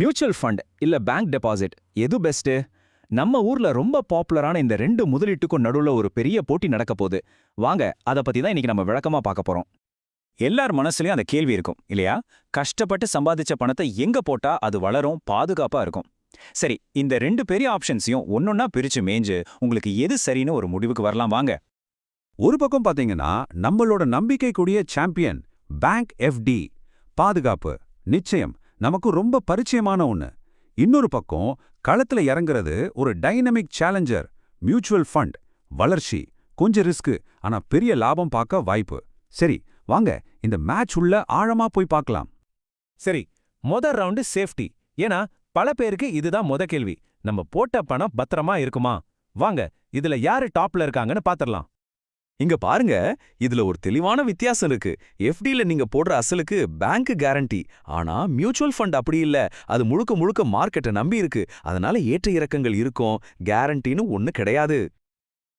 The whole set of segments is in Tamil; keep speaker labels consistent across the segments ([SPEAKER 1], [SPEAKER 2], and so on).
[SPEAKER 1] மியூச்சுவல் ஃபண்ட் இல்ல பேங்க் டெபாசிட் எது பெஸ்ட்டு நம்ம ஊர்ல ரொம்ப பாப்புலரான இந்த ரெண்டு முதலீட்டுக்கும் நடுவுல ஒரு பெரிய போட்டி நடக்க போகுது. வாங்க அத பத்தி தான் இன்னைக்கு நம்ம விளக்கமா பார்க்க போறோம். எல்லார் மனசுலயும் அந்த கேள்வி இருக்கும் இல்லையா? கஷ்டப்பட்டு சம்பாதிச்ச பணத்தை எங்க போட்டா அது வளரும் பாதுகாப்பா இருக்கும்? சரி இந்த ரெண்டு பெரிய ஆப்ஷன்ஸையும் ஒன்னொன்னா பிரிச்சு மேய்ஞ்சு உங்களுக்கு எது சரின்னு ஒரு முடிவுக்கு வரலாம் வாங்க.
[SPEAKER 2] ஒரு பக்கம் பாத்தீங்கன்னா நம்மளோட நம்பிக்கைக்குரிய சாம்பியன் பேங்க் எஃப்டி பாதுகாப்பு நிச்சயம். நமக்கு ரொம்ப பரிச்சயமான ஒன்று இன்னொரு பக்கம் களத்துல இறங்குறது ஒரு டைனமிக் சேலஞ்சர் மியூச்சுவல் ஃபண்ட் வளர்ச்சி கொஞ்சம் ரிஸ்க்கு ஆனா பெரிய லாபம் பார்க்க வாய்ப்பு. சரி வாங்க இந்த மேட்ச் உள்ள ஆழமா போய் பார்க்கலாம்.
[SPEAKER 3] சரி மொத ரவுண்டு சேஃப்டி ஏன்னா பல பேருக்கு இதுதான் மொத கேள்வி. நம்ம போட்ட பணம் பத்திரமா இருக்குமா? வாங்க இதுல யாரு டாப்ல இருக்காங்கன்னு பாத்திரலாம்.
[SPEAKER 4] இங்க பாருங்க இதுல ஒரு தெளிவான வித்தியாசம் இருக்கு. எஃப்டில நீங்க போடுற அசலுக்கு பேங்க் கேரண்டி ஆனா மியூச்சுவல் ஃபண்ட் அப்படி இல்ல. அது முழுக்க முழுக்க மார்க்கெட்டை நம்பி இருக்கு. அதனால ஏற்ற இறக்கங்கள் இருக்கும். கேரண்டின்னு ஒண்ணு கிடையாது.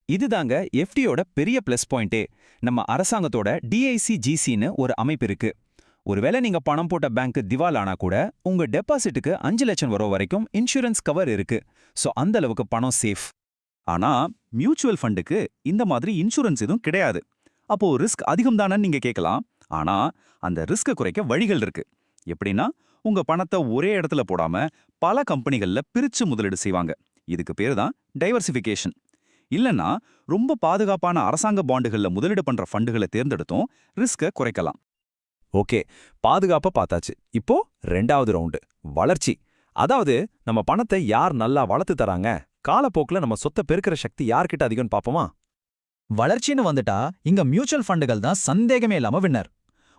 [SPEAKER 1] இதுதாங்க எஃப்டியோட பெரிய பிளஸ் பாயிண்டே நம்ம அரசாங்கத்தோட டிஐசி ஜிசின்னு ஒரு அமைப்பு இருக்கு. ஒருவேளை நீங்க பணம் போட்ட பேங்க் திவால் ஆனா கூட உங்க டெபாசிட்டுக்கு அஞ்சு லட்சம் வர வரைக்கும் இன்சூரன்ஸ் கவர் இருக்கு. சோ அந்த அளவுக்கு பணம் சேஃப் ஆனா மியூச்சுவல் ஃபண்டுக்கு இந்த மாதிரி இன்சூரன்ஸ் எதுவும் கிடையாது. அப்போ ரிஸ்க் அதிகம் நீங்க கேட்கலாம். ஆனா அந்த ரிஸ்க குறைக்க வழிகள் இருக்கு. எப்படின்னா உங்க பணத்தை ஒரே இடத்துல போடாம பல கம்பெனிகள்ல பிரிச்சு முதலீடு செய்வாங்க. இதுக்கு பேரு தான் டைவர்சிஃபிகேஷன். இல்லனா ரொம்ப பாதுகாப்பான அரசாங்க பாண்டுகள்ல முதலீடு பண்ற ஃபண்டுகளை தேர்ந்தெடுத்தும் ரிஸ்க குறைக்கலாம்.
[SPEAKER 4] ஓகே பாதுகாப்பை பார்த்தாச்சு. இப்போ ரெண்டாவது ரவுண்டு வளர்ச்சி. அதாவது நம்ம பணத்தை யார் நல்லா வளர்த்து தராங்க? காலப்போக்குல நம்ம சொத்தை பெருக்கிற சக்தி யார்கிட்ட அதிகம்னு பார்ப்போமா?
[SPEAKER 5] வளர்ச்சின்னு வந்துட்டா இங்க மியூச்சுவல் ஃபண்டுகள் தான் சந்தேகமே இல்லாம வின்னர்.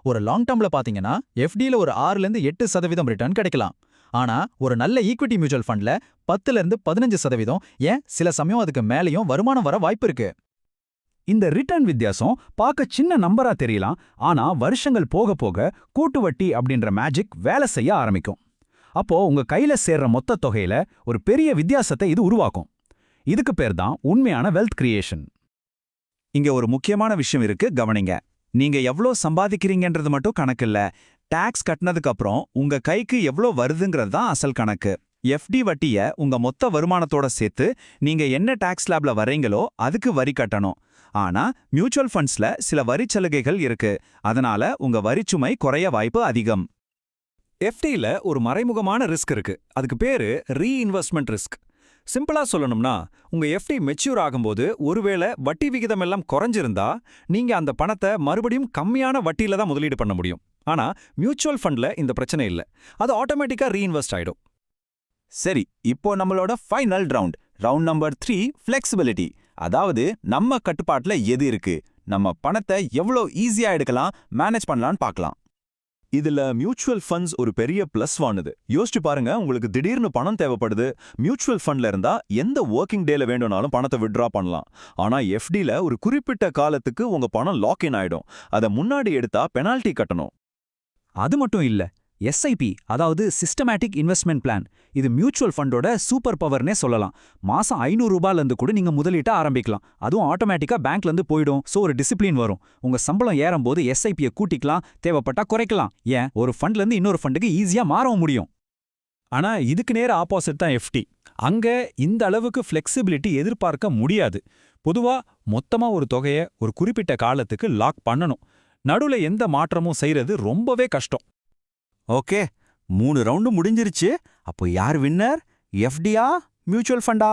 [SPEAKER 5] ஒரு லாங் டேர்ம்ல பாத்தீங்கன்னா எஃப்டியில ஒரு ஆறுல இருந்து எட்டு சதவீதம் ரிட்டர்ன் கிடைக்கலாம். ஆனா ஒரு நல்ல ஈக்விட்டி மியூச்சுவல் ஃபண்ட்ல பத்துல இருந்து பதினஞ்சு சதவீதம் ஏன் சில சமயம் அதுக்கு மேலேயும் வருமானம் வர வாய்ப்பு இருக்கு?
[SPEAKER 2] இந்த ரிட்டர்ன் வித்தியாசம் பார்க்க சின்ன நம்பரா தெரியலாம். ஆனா வருஷங்கள் போக போக கூட்டு வட்டி அப்படின்ற மேஜிக் வேலை செய்ய ஆரம்பிக்கும். அப்போ உங்க கையில சேர்ற மொத்த தொகையில ஒரு பெரிய வித்தியாசத்தை இது உருவாக்கும். இதுக்கு பேர் தான் உண்மையான வெல்த் கிரியேஷன்
[SPEAKER 1] இங்க ஒரு முக்கியமான விஷயம் இருக்கு கவனிங்க. நீங்க எவ்ளோ சம்பாதிக்கிறீங்கன்றது மட்டும் கணக்கு இல்ல. டாக்ஸ் கட்டினதுக்கு அப்புறம் உங்க கைக்கு எவ்ளோ வருதுங்கிறது தான் அசல் கணக்கு. எஃப்டி வட்டிய உங்க மொத்த வருமானத்தோட சேர்த்து நீங்க என்ன டாக்ஸ் ஸ்லாப்ல வரீங்களோ அதுக்கு வரி கட்டணும். ஆனா மியூச்சுவல் ஃபண்ட்ஸ்ல சில வரிச் சலுகைகள் இருக்கு. அதனால உங்க வரிச்சுமை குறைய வாய்ப்பு அதிகம். எஃப்டில ஒரு மறைமுகமான ரிஸ்க் இருக்கு. அதுக்கு பேரு ரீஇன்வெஸ்ட்மெண்ட் ரிஸ்க் சிம்பிளா சொல்லணும்னா உங்க எஃப்டி மெச்சூர் ஆகும்போது ஒருவேளை வட்டி விகிதம் எல்லாம் குறைஞ்சிருந்தா நீங்க அந்த பணத்தை மறுபடியும் கம்மியான வட்டியில தான் முதலீடு பண்ண முடியும். ஆனா மியூச்சுவல் ஃபண்ட்ல இந்த பிரச்சனை இல்ல. அது ஆட்டோமேட்டிக்கா ரீஇன்வெஸ்ட் ஆயிடும். சரி இப்போ நம்மளோட final round round number three flexibility அதாவது நம்ம கட்டுப்பாட்டுல எது இருக்கு? நம்ம பணத்தை எவ்வளோ ஈஸியா எடுக்கலாம் மேனேஜ் பண்ணலாம்னு பார்க்கலாம். இதுல மியூச்சுவல் ஃபண்ட்ஸ் ஒரு பெரிய பிளஸ் வானுது. யோசிச்சு பாருங்க உங்களுக்கு திடீர்னு பணம் தேவைப்படுது மியூச்சுவல் ஃபண்ட்ல இருந்தா எந்த ஒர்க்கிங் டேல வேண்டும்னாலும் பணத்தை வித்ட்ரா பண்ணலாம். ஆனா எஃப்டில ஒரு குறிப்பிட்ட காலத்துக்கு உங்க பணம் லாக் இன் ஆயிடும். அதை முன்னாடி எடுத்தா பெனால்டி கட்டணும்.
[SPEAKER 2] அது மட்டும் இல்ல எஸ்ஐபி அதாவது சிஸ்டமேட்டிக் இன்வெஸ்ட்மெண்ட் பிளான் இது மியூச்சுவல் ஃபண்டோட சூப்பர் பவர்னே சொல்லலாம். மாசம் ஐநூறு ரூபாயில இருந்து கூட நீங்க முதலீட்ட ஆரம்பிக்கலாம். அதுவும் ஆட்டோமேட்டிக்கா பேங்க்ல இருந்து போயிடும். சோ ஒரு டிசிப்ளின் வரும். உங்க சம்பளம் ஏறும்போது எஸ்ஐபியை கூட்டிக்கலாம். தேவைப்பட்டா குறைக்கலாம். ஏன்? ஒரு ஃபண்ட்ல இருந்து இன்னொரு ஃபண்டுக்கு ஈஸியா மாறவும் முடியும்.
[SPEAKER 3] ஆனா இதுக்கு நேர ஆப்போசிட் தான் எஃப்டி அங்க இந்த அளவுக்கு ஃப்ளெக்சிபிலிட்டி எதிர்பார்க்க முடியாது. பொதுவா மொத்தமா ஒரு தொகையை ஒரு குறிப்பிட்ட காலத்துக்கு லாக் பண்ணணும். நடுவுல எந்த மாற்றமும் செய்கிறது ரொம்பவே கஷ்டம்.
[SPEAKER 1] ஓகே மூணு ரவுண்டு முடிஞ்சிருச்சு. அப்போ யார் வின்னர் எஃப்டியா மியூச்சுவல் ஃபண்டா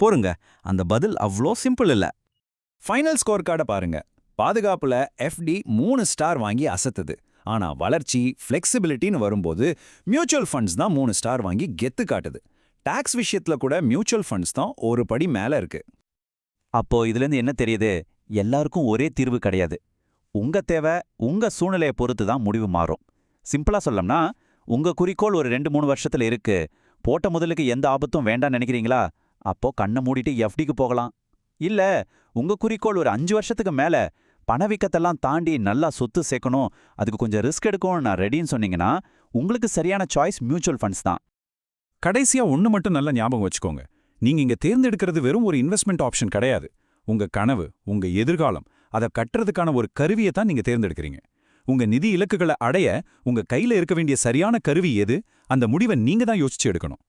[SPEAKER 1] போருங்க அந்த பதில் அவ்வளோ சிம்பிள் இல்ல. ஃபைனல் ஸ்கோர் கார்டை பாருங்க. பாதுகாப்புல எஃப்டி மூணு ஸ்டார் வாங்கி அசத்துது. ஆனா வளர்ச்சி ஃப்ளெக்சிபிலிட்டின்னு வரும்போது மியூச்சுவல் ஃபண்ட்ஸ் தான் மூணு ஸ்டார் வாங்கி கெத்து காட்டுது. டாக்ஸ் விஷயத்துல கூட மியூச்சுவல் ஃபண்ட்ஸ் தான் ஒரு படி மேல இருக்கு. அப்போ இதுலேருந்து என்ன தெரியுது? எல்லாருக்கும் ஒரே தீர்வு கிடையாது. உங்க தேவை உங்க சூழ்நிலையை பொறுத்து தான் முடிவு மாறும். சிம்பிளா சொல்லம்னா உங்க குறிக்கோள் ஒரு ரெண்டு மூணு வருஷத்துல இருக்கு. போட்ட முதலுக்கு எந்த ஆபத்தும் வேண்டாம் நினைக்கிறீங்களா? அப்போ கண்ணை மூடிட்டு எஃப்டிக்கு போகலாம். இல்ல உங்க குறிக்கோள் ஒரு அஞ்சு வருஷத்துக்கு மேல பணவீக்கத்தெல்லாம் தாண்டி நல்லா சொத்து சேர்க்கணும் அதுக்கு கொஞ்சம் ரிஸ்க் எடுக்கும் நான் ரெடின்னு சொன்னீங்கன்னா உங்களுக்கு சரியான சாய்ஸ் மியூச்சுவல் ஃபண்ட்ஸ் தான்.
[SPEAKER 2] கடைசியா ஒன்று மட்டும் நல்லா ஞாபகம் வச்சுக்கோங்க. நீங்க இங்க தேர்ந்தெடுக்கிறது வெறும் ஒரு இன்வெஸ்ட்மெண்ட் ஆப்ஷன் கிடையாது. உங்க கனவு உங்க எதிர்காலம் அதை கட்டுறதுக்கான ஒரு கருவியை தான் நீங்க தேர்ந்தெடுக்கிறீங்க.
[SPEAKER 3] உங்க நிதி இலக்குகளை அடைய உங்க கையில இருக்க வேண்டிய சரியான கருவி எது? அந்த முடிவை நீங்க தான் யோசிச்சு எடுக்கணும்.